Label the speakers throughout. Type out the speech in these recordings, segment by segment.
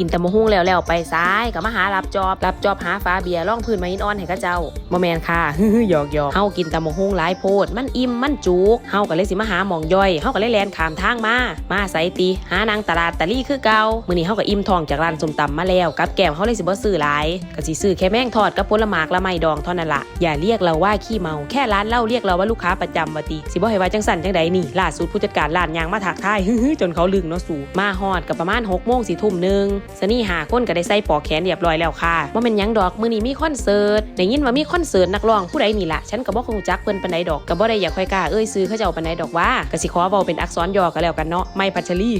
Speaker 1: กินแตะมะฮุ่งแล้วแล้วไปซ้ายก็มาหารับจอบรับจอบหาฟ้าเบียร์ล่องพื้นมาหินอ่อนให้กับเจ้าบ่แมนค่ะหยอกหยอกเฮากินแตะมะฮุ่งหลายโพด มันอิ่มมันจุกเฮาก็เลยสิมาหาหมองย่อยเฮาก็เลยแลนขามทางมามาใส่ตีหานางตลาดตะลี่คือเก่ามื้อนี้เฮาก็อิ่มท้องจากร้านส้มตำมาแล้วกับแก้มเฮาเลยสิบ่ซื้อหลายก็สิซื้อแค่แม่งทอดกับผลหมากละไม้ดองเท่านั้นล่ะอย่าเรียกเราว่าขี้เมาแค่ร้านเหล้าเรียกเราว่าลูกค้าประจำว่าติสิบ่ให้ว่าจังสั่นจังใดนี่ล่าสุดผู้จัดการร้านยางมาถักทายจนเขาลึงเนาะสูมาฮอดกับประมาณ6โมงสี่ทุ่มหนึงสนี่หาคนก็ได้ใส่ปอกแขนเรียบร้อยแล้วค่ะว่าเป็นยังดอกมือนี้มีคอนเสิร์ตได้ยินว่ามีคอนเสิร์ตนักร้องผู้ใดนี่ละฉันก็บ่คงจักเพิ่นปานใดดอกก็บ่ได้อยากค่อยกล้าเอ้ยซื้อเขาเจ้าปานใดดอกว่าก็สิขอเว้าเป็นอักษรย่อก็แล้วกันเนาะไม่พัชรี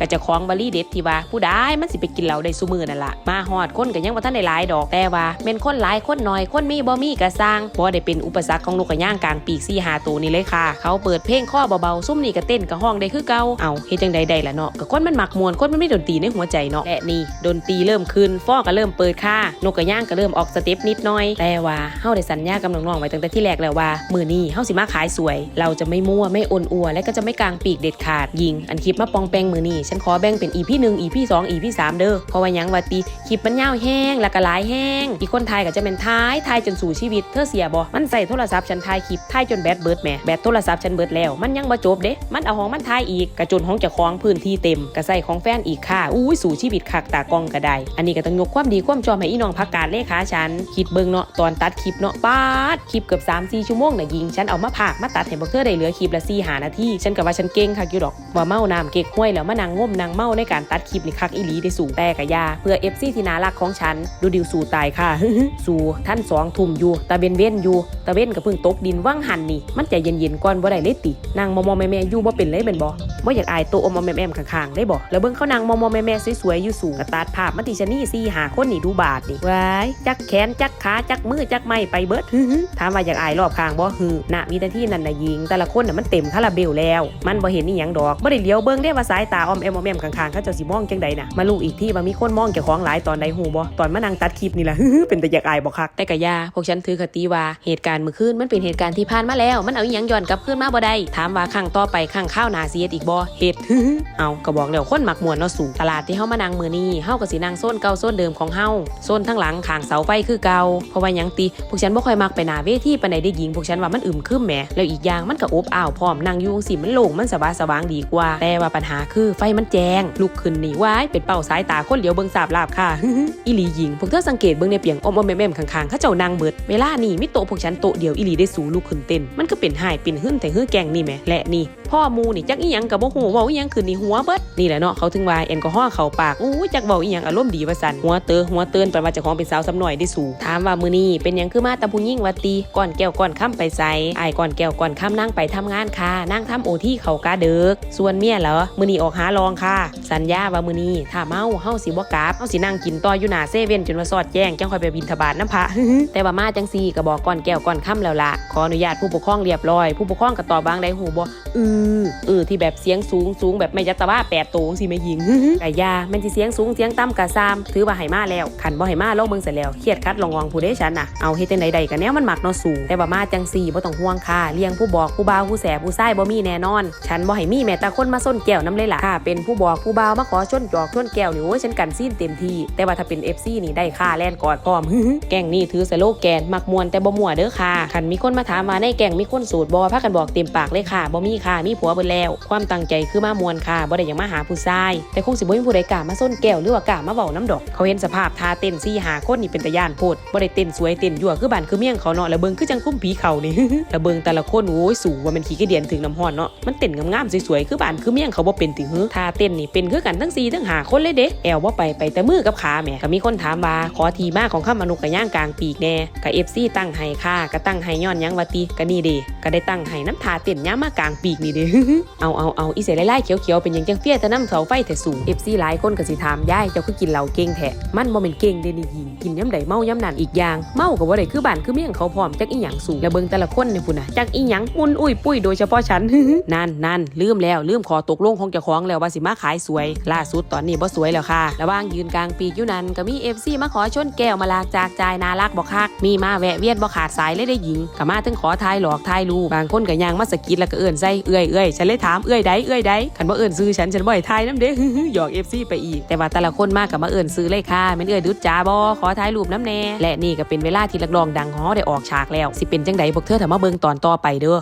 Speaker 1: ก็จะคล้องบาลี่เด็ดที่ว่าผู้ใดมันสิไปกินเหล้าได้ซุมื้อนั่นล่ะมาฮอดคนก็ยังบ่ทันได้หลายดอกแต่ว่าแม่นคนหลายคนน้อยคนมีบ่มีก็สร้างบ่ได้เป็นอุปสรรคของนกกระย่างกลางปีก4 5ตัวนี่เลยค่ะ เขาเปิดเพลงข้อเบาๆซุ่มนี่ก็เต้นก็ห้องได้คือเก่าเอาเฮ็ดจังใดได้ล่ะเนาะก็คนมันมักมวนคนมันมีดนตรีในหัวใจเนาะและนีดนตรีเริ่มขึ้นฟ้อก็เริ่มเปิดค่ะนกกระย่างก็เริ่มออกสเต็ปนิดหน่อย แต่ว่าเฮาได้สัญญากับน้องๆไว้ตั้งแต่ที่แรกแล้วว่ามือนี้เฮาสิมาขายสวย เราจะไม่มั่วไม่อ่อนอัว และก็จะไม่กลางปีกเด็ดขาดยิง อันคลิปมาปองแปงมือนี้ฉันขอแบ่งเป็น EP 1 EP 2 EP 3เด้อเพราะว่ายังว่าติคลิปมันยาวแห้งแล้วก็หลายแห้งอีกคนไทยก็จะเป็นท้ายทายจนสู่ชีวิตเธอเสียบ่มันใส่โทรศัพท์ฉันถ่ายคลิปถ่ายจนแบตเบิดแหมแบตโทรศัพท์ฉันเบิร์ดแล้วมันยังบ่จบเด้มันเอาของมันถ่ายอีกกระจนของเจ้าของพื้นที่เต็มก็ใส่ของแฟนอีกค่ะอุ้สู่ชีวิตคักตากล้องก็ได้ อันนี้ก็ต้องยกความดีความชอบให้อีน้องพักการเลขาฉัน คิดเบิ่งเนาะตอนตัดคลิปเนาะปาดคลิปเกือบ3 4ชั่วโมงน่ะยิง ฉันเอามาพากมาตัดให้พวกเธอได้เหลือคลิปละ4 5นาทีฉันก็ว่าฉันเก่งคักอยู่ดอกว่าเมาน้ำเก๊กห้วยแล้วมานั่งง่มนั่งเมาในการตัดคลิปนี่คักอีหลีได้สู่แต่กะยาเพื่อ FC ที่น่ารักของฉันดูดิวสู่ตายค่ะ สู่ท่านสองทุ่มอยู่ตาเบนเว้นอยู่ตาเว้นก็เพิ่งตกดินว่างหันนี่มันใจเย็นๆก่อนบ่ได้เลยตินางมอมอแม่แม่ๆอยู่บ่เป็นเลยเป็นบ่ บ่อยากอายตัวอมอมแมมๆข้างๆได้บ่แล้วเบิ่งเขานางมอมอแม่แม่ๆสวยๆอยู่สู่กระตาดภาพมาติชนี่สี่หาคนนี่ดูบาดนี่ว้ายจักแขนจักขาจักมือจักไม้ไปเบิดฮึถามว่าอยากอายรอบข้างบ่ฮือณวินาทีนั้นน่ะยิง แต่ละคนน่ะมันเต็มคาราเบลแล้ว มันบ่เห็นอีหยังดอกบ่ได้เลี้ยวเบิ่งได้ว่าสายตาอมแอมอมแอมข้างๆเขาเจ้าสิมองจังใดน่ะมารู้อีกที่ว่ามีคนมองเจ้าของหลายตอนใดฮู้บ่ตอนมานั่งตัดคลิปนี่ล่ะฮึเป็นแต่อยากอายบ่คักแต่กะยาพวกฉันถือคติว่าเหตุการณ์เมื่อคืนมันเป็นเหตุการณ์ที่ผ่านมาแล้ว มันเอาอีหยังย้อนกลับคืนมาบ่ได้ถามว่าครั้งต่อไปครั้งข้าวหนาเสียอีกบเฮ็ดเอาก็บอกแล้วคนหมักมวนเนาะสู่ตลาดที่เฮามานั่งมื้อนี้เฮาก็สินั่งโซนเก่าโซนเดิมของเฮาโซนทั้งหลังข้างเสาไฟคือเก่าเพราะว่าหยังติพวกฉันบ่ค่อยมักไปหน้าเวทีปานใดได้ยิงพวกฉันว่ามันอึมครึมแหมแล้วอีกอย่างมันก็อบอ้าวพร้อมนั่งอยู่จังซี่มันโล่งมันสบายสว่างดีกว่า แต่ว่าปัญหาคือไฟมันแจ้งลุกขึ้นนี่ว้ายเป็นเป้าสายตาคนเหลียวเบิ่งสาบลาบค่ะอีหลียิงพวกเธอสังเกตเบิ่งในเปียงอมอมแม่มๆข้างๆเขาเจ้านางเบิดเวลานี่มีโตพวกฉันโตเดียวอีหลีได้สูลุกขึ้นเต้นมันก็เป็นหายเป็นหึ่นแต่หื้อแกงนี่แหมและนี่ พ่อมูนี่จักอีหยังกับบ่ฮู้เว้าอีหยังขึ้นนี่หัวเบิดนี่แหละเนาะเขาถึงว่าแอลกอฮอล์เข้าปากอู้จักเว้าอีหยังอารมณ์ดีว่าซั่นหัวเตอหัวเตือนไปลว่าเจ้าของเป็นสาวสำหน่อยได้สูถามว่ามื้อนี้เป็นหยังคือมาตะผู้หญิงว่าตีก่อนแก้วก่อนค่ำไปใส่อ้ายก่อนแก้วก่อนค่ำนั่งไปทำงานค่ะนั่งทำโอที่เขากาเดึกส่วนเมียเหรอมื้อนี้ออกหาลองค่ะ สัญญาว่ามื้อนี้ถ้าเมาเฮาสิบ่กลับเฮาสินั่งกินต่ออยู่หน้าเซเว่นจนว่าสอดแจ้งจังค่อยไปบินทบาทน้ำพระแต่ว่ามาจังซี่ก็บอกก่อนแก้วก่อนค่ำแล้วล่ะขออนุญาตผู้ปกครองเรียบร้อย ผู้ปกครองก็ตอบบางได้หูบ่อือือเออที่แบบเสียงสูงสูงแบบไม่ยัตว่าแปดโตสิไม่ยิงไก่ยามันสิเสียงสูงเสียงต่ำกะซามถือว่าไหมาแล้วขันบ่ไหมาลงเบิ่งเสร็จแล้วเครียดคัดลองวองผู้เดชันน่ะเอาเฮ็ดจังใดๆกันแนวมันหมักนาะสูงแต่ว่ามาจังสี่บ่ต้องห่วงค่ะเลี้ยงผู้บอกผู้บ่าวผู้แสบผู้ใส่บ่มีแน่นอน ฉันบ่ให้มีแม้แต่คนมาส้นแก้วน้ำเลยล่ะค่ะ เป็นผู้บอกผู้บ่าวมาขอชนจอกชนแก้วนี่โอ้ยฉันกันซีนเต็มที่แต่ว่าถ้าเป็น FC นี่ได้ค่าแล่นกอดพร้อมแก่งนี่ถือสโลแกนมักมวนแต่บ่มั่วเด้อค่ะคันมีคนมาถามมาในแก่งมีคนสูตรบ่พากันบอกเต็มปากเลยค่ะบ่มีค่ะมีีผัวเบิดแล้ว ความตั้งใจคือมามวนค่ะบ่ได้อย่ากมาหาผู้ชาย แต่คงสิบ่มีผู้ใดกล้ามาส้นแก้วหรือว่ากล้ามาเว้าน้ำดอก เขาเห็นสภาพทาเต้นซี่หาคนนี่เป็นตะย่านโพดบ่ได้เต้นสวยเต้นยั่วคือบ้านคือเมี่ยงเขาเนาะแล้วเบิงคือจังคุ้มผีเขานี่ แล้วเบิงแต่ละคนโอ้ยสูงว่ามันขี้กระเดียนถึงน้ำห้อนเนาะมันเต้นงามๆสวยๆคือบ้านคือเมี่ยงเขาบ่เป็นติหือทาเต้นนี่เป็นคือกันทั้ง4ทั้งหาคนเลยเด้แอลวบ่ไปไปแต่มือกับขาแหมก็มีคนถามว่าขอทีมากของข้ามนุษย์กับย่างกลางปีกแน่ก็ FC ตั้งให้ค่ะก็ตั้งให้ย้อนยังว่าติก็นี่เด้ก็ได้ตั้งให้น้ำทาเต้นย่ามมากลางปีกนี่เดเอาเอาเอาอีเสไล่ๆเขียวๆเป็นหยังจังเฟี้ยแต่น้ำเสาไฟแต่สูง FC หลายคนก็สิถามยายเจ้าคือกินเหล้าเก่งแท้มันบ่แม่นเก่งเดนี่ยิงกินย้ำใดเมาย้ำนั่นอีกอย่าง เมาก็บ่ได้คือบ้านคือเมี่ยงเขาพร้อมจักอีหยังสูงแล้วเบิ่งแต่ละคนนี่พุ่นน่ะจักอีหยังมุนอุ้ยปุ้ยโดยเฉพาะฉันนั่นนั่นลืมแล้วลืมขอตกลงของเจ้าของแล้วว่าสิมาขายสวย ล่าสุดตอนนี้บ่สวยแล้วค่ะระว่างยืนกลางปีกอยู่นั้นก็มี FC มาขอชนแก้วมาลากจากใจายน่ารักบ่คักมีมาแวะเวียนบ่ขาดสายเลยได้หญิงก็มาถึงขอทายหลอกทายรูบางคนก็ย่างมาสกิดแล้วก็เอื้อนใส่เอื้อยเอ้ยฉันเลยถามเอ้ยใดเอ้ยใดขันบ่เอิ้นซื้อฉันฉันบ่ให้ทายน้ำเด้หยอกเอฟซีไปอีก แต่ว่าแต่ละคนมากกับมาเอิ้นซื้อเลยค่ะแม่นเอ้ยดุดจ้าบ่ขอถ่ายรูปน้ำแน่และนี่ก็เป็นเวลาที่ลักรองดังฮอได้ออกฉากแล้วสิเป็นจังใดพวกเธอถ้ามาเบิ่งตอนต่อไปเด้อ